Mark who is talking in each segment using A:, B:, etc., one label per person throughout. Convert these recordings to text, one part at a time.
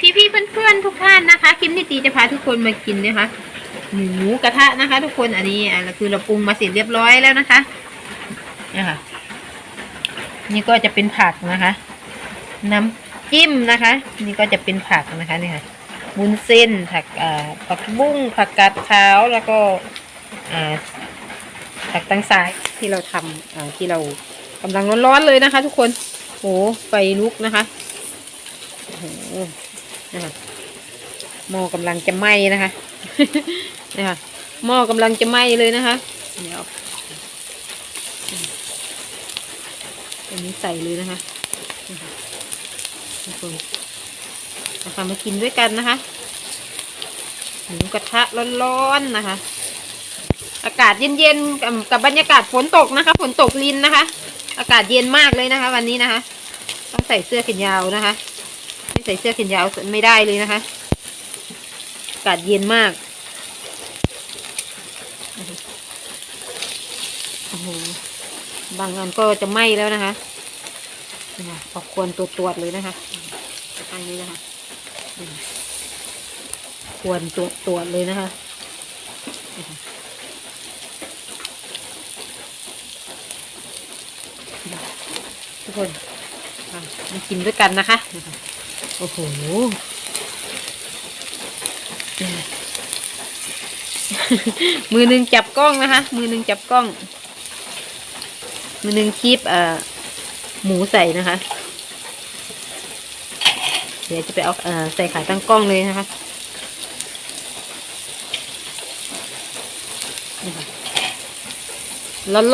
A: พี่ๆเพื่อนๆทุกท่านนะคะคลิปนี้ตีจะพาทุกคนมากินนะคะหมูกระทะนะคะ ทุกคนอันนี้อะคือเราปรุงมาเสร็จเรียบร้อยแล้วนะคะนี่ค่ะ นี่ก็จะเป็นผักนะคะ น้ำจิ้มนะคะ นี่ก็จะเป็นผักนะคะนี่ค่ะบุนเส้นผักอ่าผักบุ้งผักกาดขาวแล้วก็อ่าผักตังซายที่เราทำอ่าที่เรากำลังร้อนๆเลยนะคะ ทุกคนโอ้ไฟลุกนะคะ โอ้โห นะคะหม้อกำลังจะไหม้นะคะนะคะหม้อกำลังจะไหม้เลยนะคะเดี๋ยวอันนี้ใส่เลยนะคะทุกคนนะคะมากินด้วยกันนะคะหมูกระทะร้อนๆนะคะ อากาศเย็นๆกับกับบรรยากาศฝนตกนะคะฝนตกลินนะคะ อากาศเย็นมากเลยนะคะ วันนี้นะคะ ต้องใส่เสื้อแขนยาวนะคะไม่ ใส่เสื้อแขนยาวไม่ได้เลยนะคะอากาศเย็นมากโอ้โหบางอันก็จะไหม้แล้วนะคะนะคะออกควรตัวตรวจเลยนะคะอันนี้นะคะ ควรตรวจตรวจเลยนะคะทุกคนมากินด้วยกันนะคะ โอ้โหมือหนึ่งจับกล้องนะคะ มือหนึ่งจับกล้อง มือหนึ่งคีบเอ่อหมูใส่นะคะ เดี๋ยวจะไปเอาเอ่อใส่ขายตั้งกล้องเลยนะคะ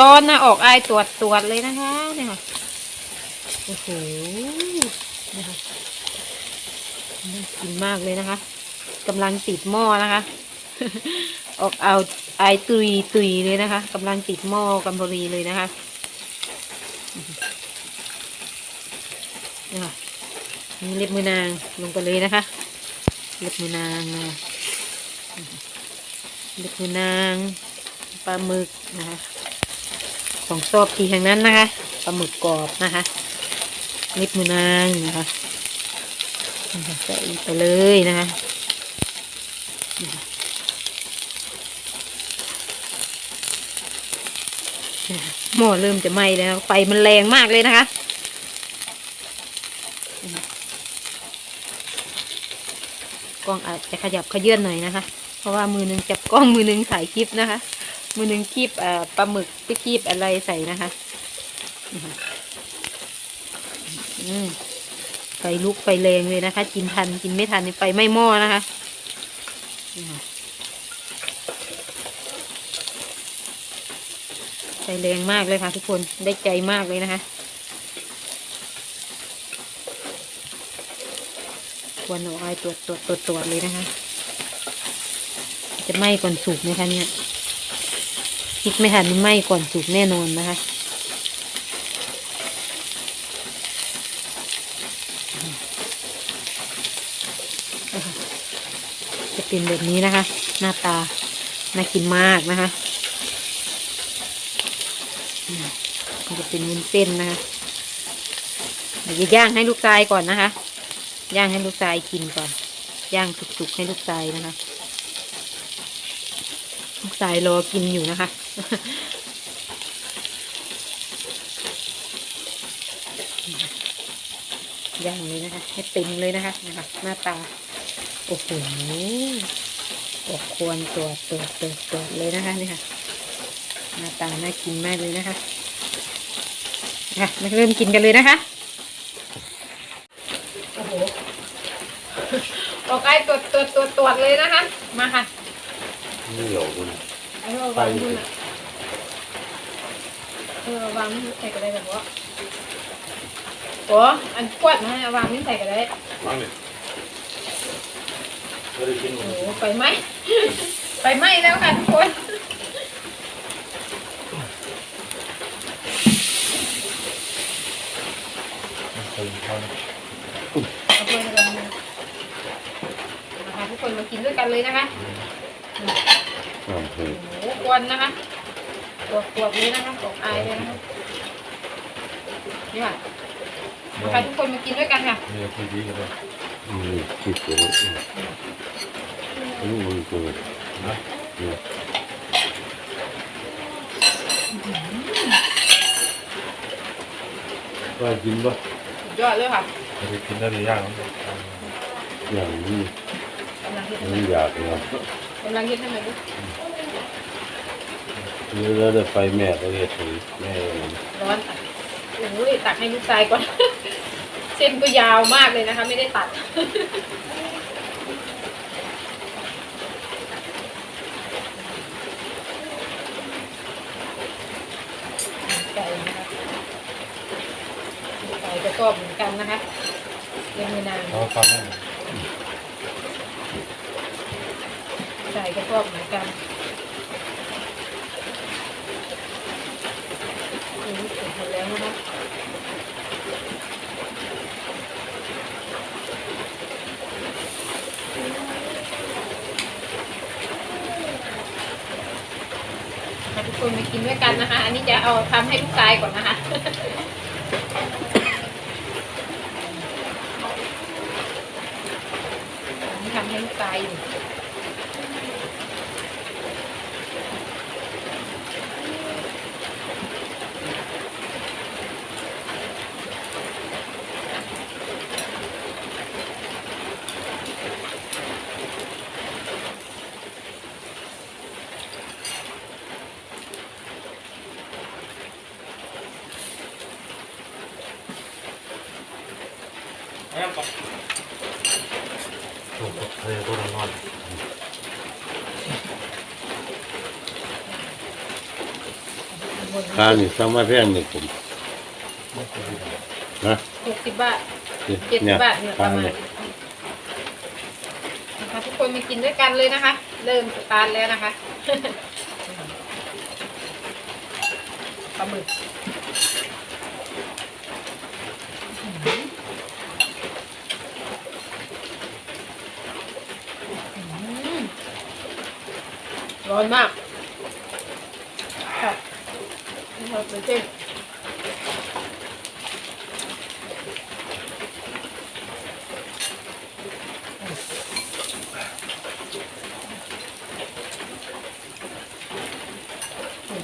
A: ร้อนๆนะออกไอายตรวจตรวจเลยนะคะเนี่ยค่ะโอ้โห กินมากเลยนะคะกำลังติดหม้อนะคะ ออกเอาไอตุยตุยเลยนะคะกำลังติดหม้อกำบรีเลยนะคะนี่เล็บมือนางลงไปเลยนะคะ เล็บมือนางนะเล็บมือนางปลาหมึกนะคะของชอบทีทางนั้นนะคะปลาหมึกกรอบนะคะเล็บมือนางนะคะ ใส่ไปเลยนะคะหม้อเริ่มจะไหม้แล้วไฟมันแรงมากเลยนะคะกล้องอาจจะขยับขยื่นหน่อยนะคะ เพราะว่ามือหนึงจับกล้องมือหนึงถ่ายคลิปนะคะ มือหนึงคีบเอ่อปลาหมึกที่คีบอะไรใส่นะคะอืม ฟลุกไฟแรงเลยนะคะ กินทันกินไม่ทันนี่ไฟไม้หม้อนะคะไฟแรงมากเลยค่ะ ทุกคนได้ใจมากเลยนะคะควรเอาไอ้ตรวจตรวจตรวจตรวจเลยนะคะ จะไหม้ก่อนสุกไหมคะเนี่ยคิดไม่ทันไหม้ก่อนสุกแน่นอนนะคะ เป็นแบบนี้นะคะ หน้าตา น่ากินมากนะคะมมันจะเป็นวุ้นเส้นนะคะเดี๋ยวจะย่างให้ลูกชายก่อนนะคะ ย่างให้ลูกชายกินก่อน ย่างสุกๆให้ลูกชายนะคะ ลูกชายรอกินอยู่นะคะย่างเลยนะคะ ให้เต็มเลยนะคะนะคะ หน้าตา โอ้โหออกควรตัวตัวตัวตัวเลยนะคะนี่ค่ะหน้าตาน่ากินมากเลยนะคะค่ะมาเริ่มกินกันเลยนะคะโอ้โหออกไอตรวตรวตรวตรวเลยนะคะมาค่ะ
B: นี่เหรอคุณ
A: เอาเอาวางมือน่ะเออวางใส่กระได้แบบว่าโอ้อันขวดนะวางนี่ใส่กระได้
B: วางเลย
A: โอ้
B: ด
A: โหไฟไหม้ไฟไหม้แล้วค่ะทุกคน
B: ใส่ข้าวนะ
A: เอาไปเลยกันนะคะทุกคนมากินด้วยกันเลยนะคะ
B: อ่าถูก
A: โอ้โหควนนะคะตรวจตรวจเลยนะคะตกอายเลยนะคะนี่ค่ะมาค่ะทุกคนมากินด้วยกันค่ะ
B: นี่ทีวีกันเลย อืมคิดเลยอืมมันเกิดนะเนี่ยว่ากินปะ
A: สุดยอดเลยค่ะ
C: จะไปกินได้หรือยัง
B: อย่างนี้
A: กำลังคิด
B: มันอยากนะ
A: กำลังคิดทำไมลูก
B: แล้วได้ไปแม่ก็เรียกถือแม่
A: ร้อนอะโอ้ยตักให้ลูกชายก่อน เส้นก็ยาวมากเลยนะคะ ไม่ได้ตัด ไก่นะคะไก่ก็ชอบเหมือนกันนะคะเลี้ยงไม่นาน
C: เขาฟังให้
A: ไก่ก็ชอบเหมือนกันอันนี้เสร็จหมดแล้วนะคะมาทุก คนมากินด้วยกันนะคะ อันนี้จะเอาทำให้ลูกชายก่อนนะคะนี่ทำให้ลูกชายอยู่
C: โอ้โหเฮ้ยพวกนอน
B: ค่านี่สามารถแพงนี่ผมนะ
A: หกสิบบาท
B: นี่
A: เจ็ดสิบบาทเนี่ยป
B: ค่า
A: ระมาณ
B: เนี่ย
A: นะคะทุกคนมากินด้วยกันเลยนะคะ เริ่มสตาร์ทแล้วนะคะปลาหมึกอืมร้อนมากค่ะนี่ เราเป็นเส้น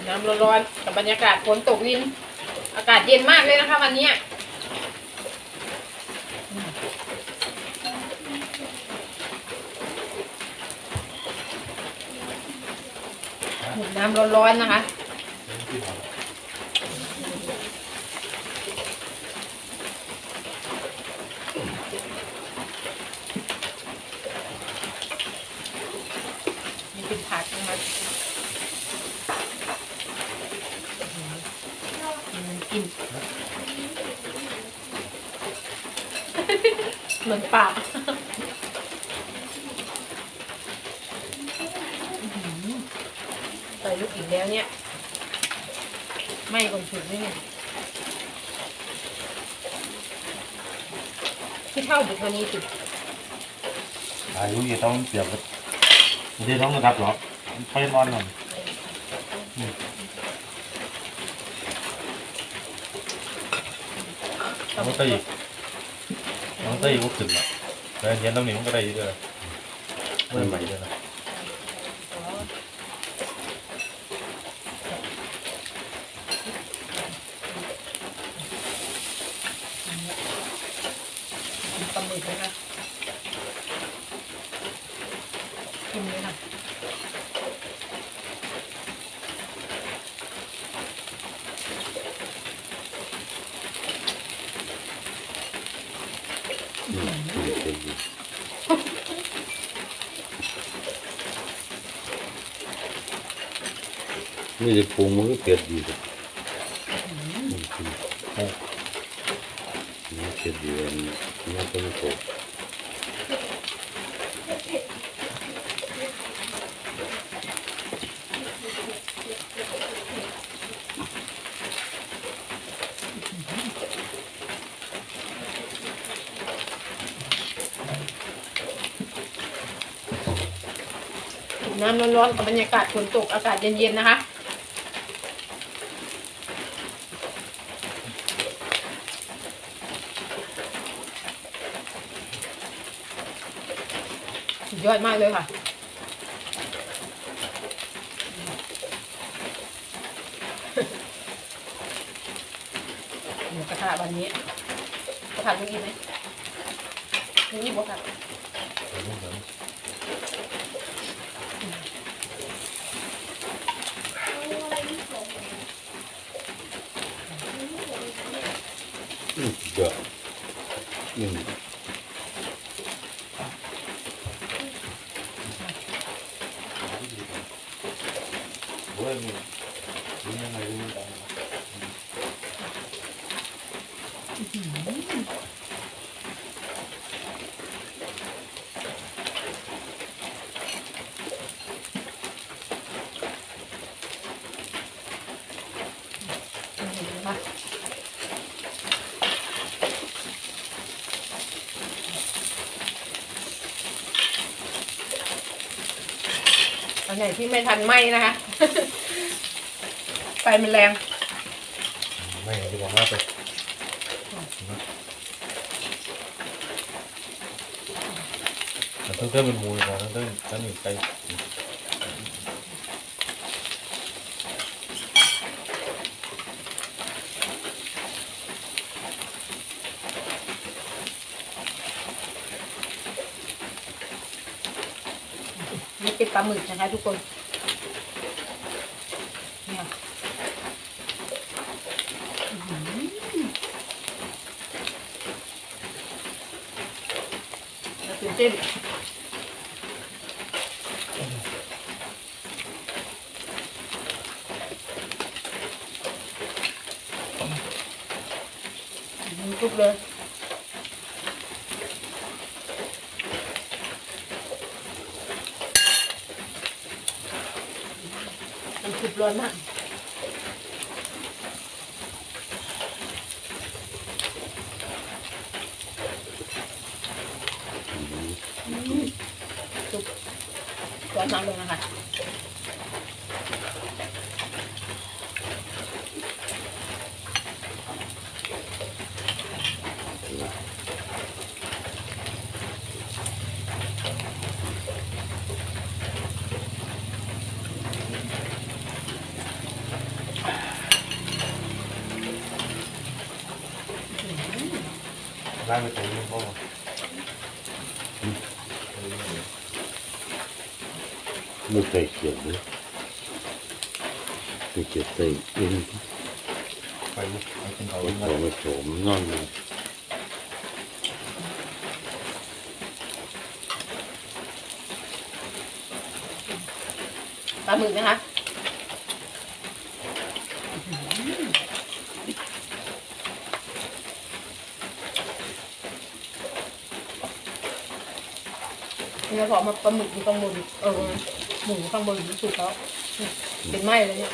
A: น้ำร้อนๆกับบรรยากาศฝนตกวิน อากาศเย็นมากเลยนะคะวันนี้น้ำร้อนๆนะคะ นี่เป็นผักนะคะมันกิน เหมือนปากใส่ลูกอีกแล้วเนี่ย ไม่ก่อนฉุดนี่เนี่ย ที่เท่าบุกวันนี้สิ
C: อายุยี่ต้องเปรียบกับไม่ได้ต้องระดับหรอกไปนอนหน่อยน้องตีน้องตีก็ขึ้นละแต่เย็นตรงนี้มันก็ได้เยอะไม่ใหม่เลยนะ
A: ปลาหมึกนะคะกินเลยค่ะ
B: อืมเป็ นอยู่นี่จะปรุงมันก็เผ็ดดีเลยอืมอืมนี่เผ็ดดีเลยนี่ต้องโต
A: ร้อนๆกับบรรยากาศฝนตกอากาศเย็นๆนะคะอสุดยอดมากเลยค่ะ หมูกระทะวันนี้กระทะลุงอีไหมลุงอีบอกค่ะ
C: เดี๋ยวลูกเดี๋ยว
B: อืมเดี๋ยวอืม
C: โอ้ยมีมียังไงรู้ไหม
A: ค่ะอัน ไหนที่ไม่ทันไหมนะคะ ไฟมันแรง
C: ไม่ดีกว่ามาไปมันต้องเติมเป็นหมูเลยนะต้องเติมต้องมีไก่
A: นี่เป็นปลาหมึกนะคะทุกคนเนี่ยอื้อหือแล้วตื่นเต้นอื้อทุกเลย มันคือ ร้อนมากสุกร้อนมากเลยนะคะ
C: ไปตรงนี้พ่อ
B: ไม่ใส่เขียนเลยไม่เขียนใส่เอง
C: ไปไปกินเอา
B: เอา
C: เงิ
B: ขอมาโสมนอนเลย
A: ปลาหมึกนะคะ เนี่ยพอมาปลาหมึกอยู่ข้างบนเออหมูข้างบนสุกแล้วเป็นไหมเลยเนี่ย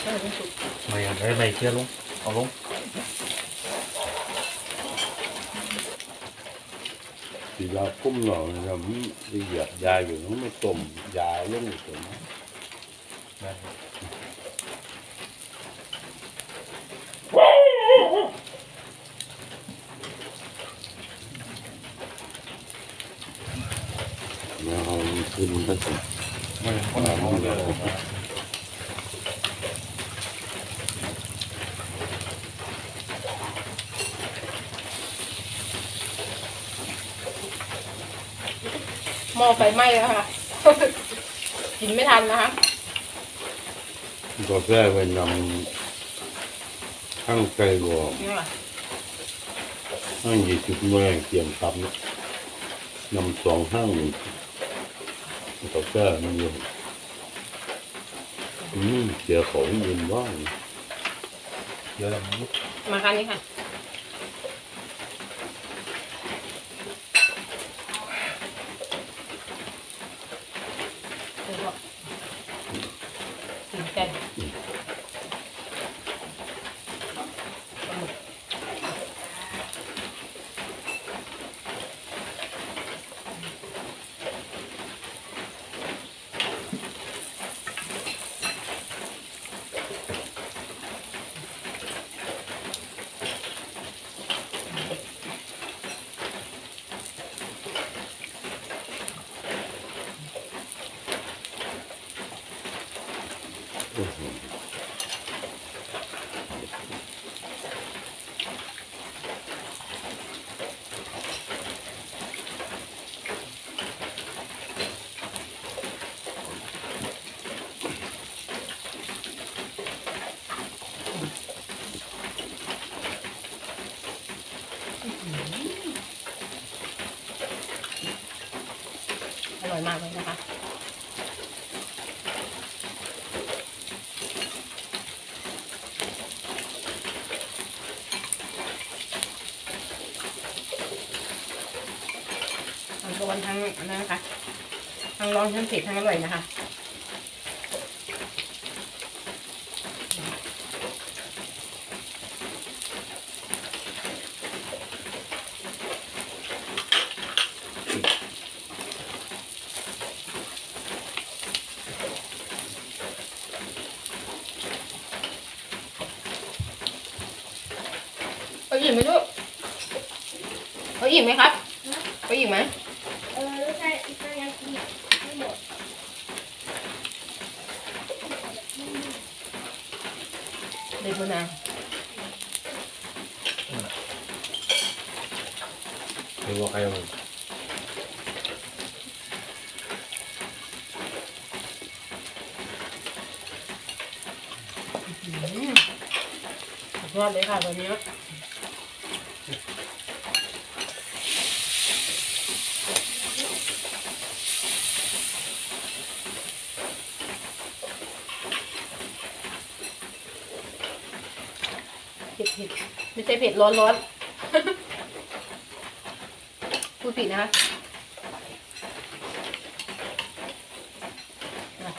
A: ใช่ไม่สุก
C: ไม่อยากได้ไม่เชื่อลงเอาลง
B: สียาคุ้มหน่อยนะมันละเอียดยาอยู่นั้นไม่ต้มยาลงตัวนั้น
C: นะ
B: แล้วเอาขึ้นตั้งแต่
C: ไม่คนเอาเงิน
A: หม้อไฟไหม้แล้วค่ะ กินไม่ทันนะคะ
B: กาแฟไปนำข้างไกลบอก
A: นี่ค่ะ
B: ห้างยี่สิบเมื่อเตรียมตับเนี่ยนำสองห้างกาแฟมันอยู่อื มเสียของยืนบ้าง
C: เดี๋ยวเรามี
A: มาคันนี้ค่ะเดี๋ยวบอกตื่นเต้น มากเลยนะคะทั้งร้อนทั้งนั้นนะคะ ทั้งร้อนทั้งเผ็ดทั้งอร่อยนะคะ อาอิ่มไหมลูกเอาอิ่มไหมครับเอาอิ่มไหม
D: เออใช่ใช่ยังกินไม่หมด
A: เด็กคนนาง
C: เรียกว่าใครเอา
A: สุดยอดเลยค่ะวันนี้ เผ็ดเผ็ดไม่ใช่เผ็ดร้อนร้อนพูดผิดนะคะอะ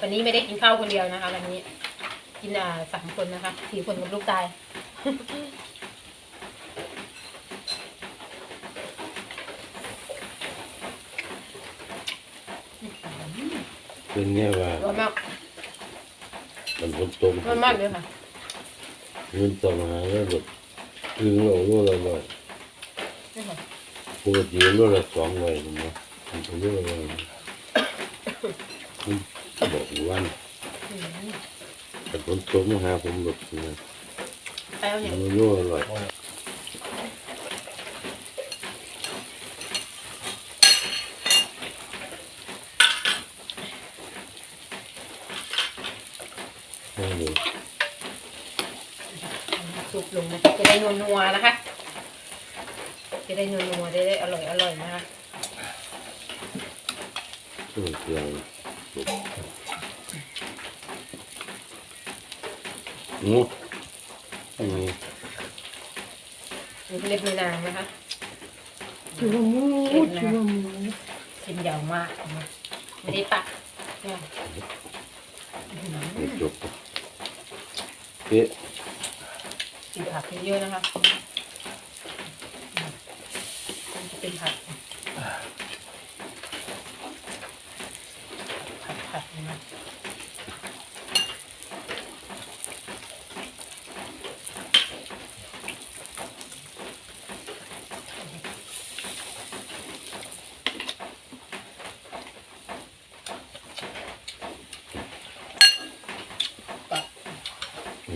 A: วันนี้ไม่ได้กินข้าวคนเดียวนะคะวันนี้กินอ่าสามคนนะคะสี่คนกับลูกตาย
B: เป็นไงว่า
A: ร้อนมาก
B: มันคนตรง
A: ร้อนมากเลยค่ะ
B: เงินต่อมาแล้วแบบคือเรารู้เราว่า
A: นี่ค่ะ
B: ปกติรู้ละสองวัยถูกไหมมันก็รู้ว่ามันบอกว่า
A: อืม
B: แต่คนตรงมาหาผมแบบนี้
A: ไปเอาเนี่ย
B: มันรู้อร่อย
C: โอ้ย
B: ให้เลย
A: ซุปลง นะคะจะได้นัวๆนะคะ จะได้นัวๆจะได้อร่อยอร่อยๆนะคะ
B: เครื่องเคียงสุกอืมอืม
A: นี่เล็บมือนางนะคะ
D: ถือว่ามู
A: เห็นนะ
D: ถือว่ามู
A: ชิ้นยาวมากนะไม่ได้ตักเนี่ยอื้อหื
B: ไม่
A: อ
B: จบเอ๊ะ
A: กินผักเยอะๆนะคะมันจะเป็นผักผัดผัดๆนะ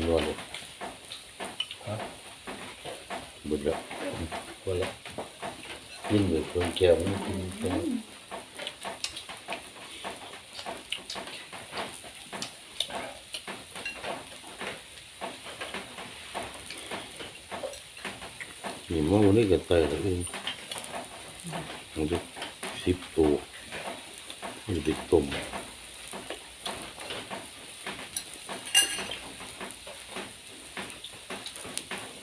B: นอนเลยหมดแล้วหมดแล้วกิ นเลยคนแก่ไม่กินแค่นี่มองนี่ก็ตายแล้วเองมันจะสิบตัวมันจะต้ม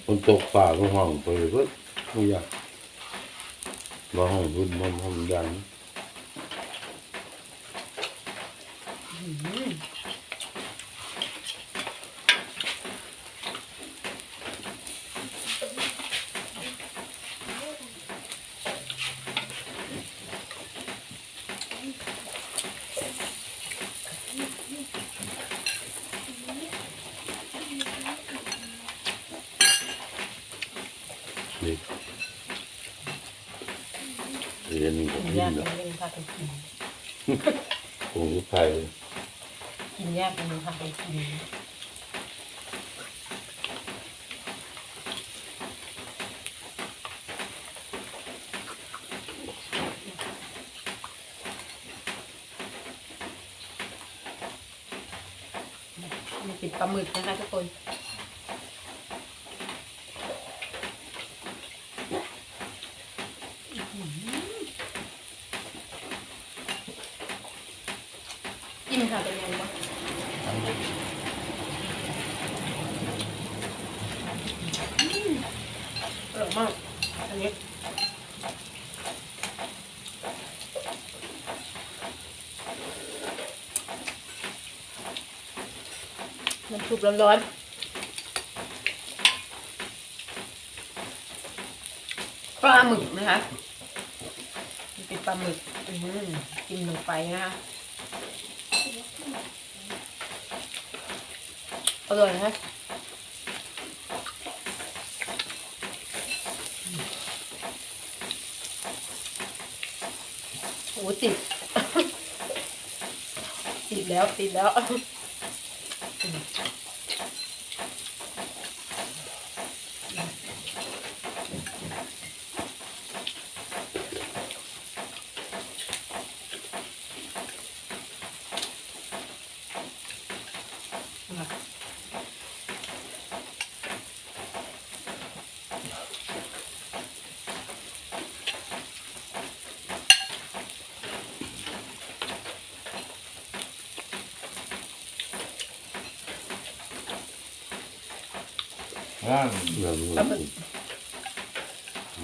B: คนตกป่าก็ห้องไปก็ไม่อยาก มาห้องรุ่นมันทำดัง
A: อื้อหือ
B: นี่ เรียนกับ
A: กิน
B: นี่
A: ยาก
B: แหละ
A: เล่นพากันกิน
B: ปรุงทุกไทย
A: กินยากเป็นค่ะไปกินนี่เป็นปลาหมึกนะคะทุกคน กินค่ะเป็นยังไงบ้างอร่อย มากอันนี้น้ำซุปร้อนๆปลาหมึกนะคะนี่เป็นปลาหมึกอืมกินลงไปนะคะอร่อยนะคะ โอ้ติด ติดแล้วติดแล้ว
C: ว่าง
B: นั่น
A: ปลาหมึก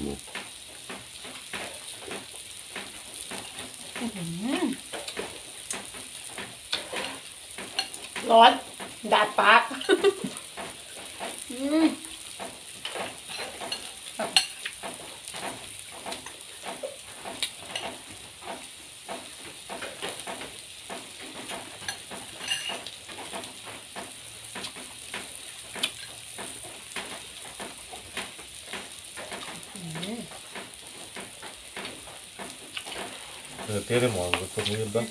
B: หมู
A: ร้อนดาดปากอืมอืม
C: เออเท่ได้หมอกับตัวมือบ้าง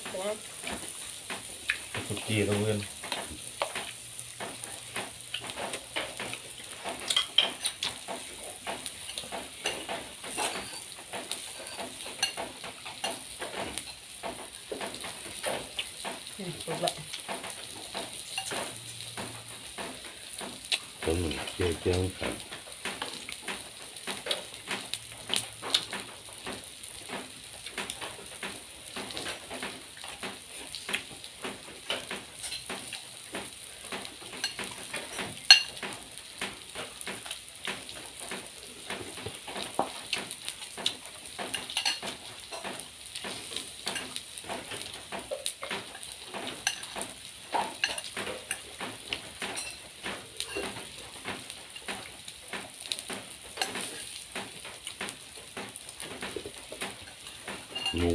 C: ตัวจีตัวมือ
A: อืมสุกละ
B: ต้นเจียวเจียวขัน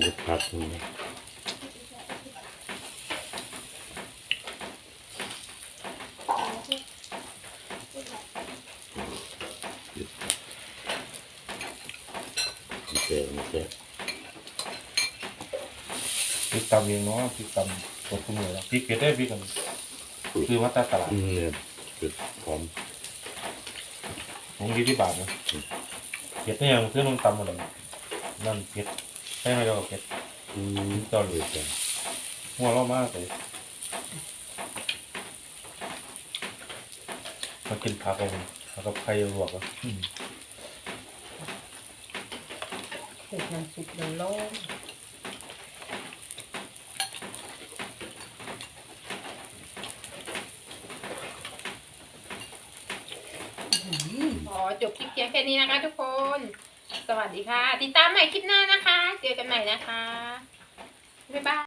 B: หมูกระพัดนะแก่ไม่แก่
C: พริกตำเองเนาะพริกตำตัวมือแล้วพริกเผ็ดได้พริกกันคือมาตาตลาด
B: อืมเนี่ยเป็ดหอม
C: ผมยี่ที่บาทนะเผ็ดเนี่ยมันคือน้ำตำหมดเลยนั่นเผ็ด ใช่ไหมเราเผ็ด
B: อืม
C: ตอน
B: เผ็ดจัง
C: หัวเรามากเลยมากินผักกันผักกับไข่ลวกอะ
A: เสร็จน้ำซุปร้อนๆอ๋อจบคลิปเพียงแค่นี้นะคะทุกคน สวัสดีค่ะ ติดตามใหม่คลิปหน้านะคะ เจอกันใหม่นะคะ บ๊ายบาย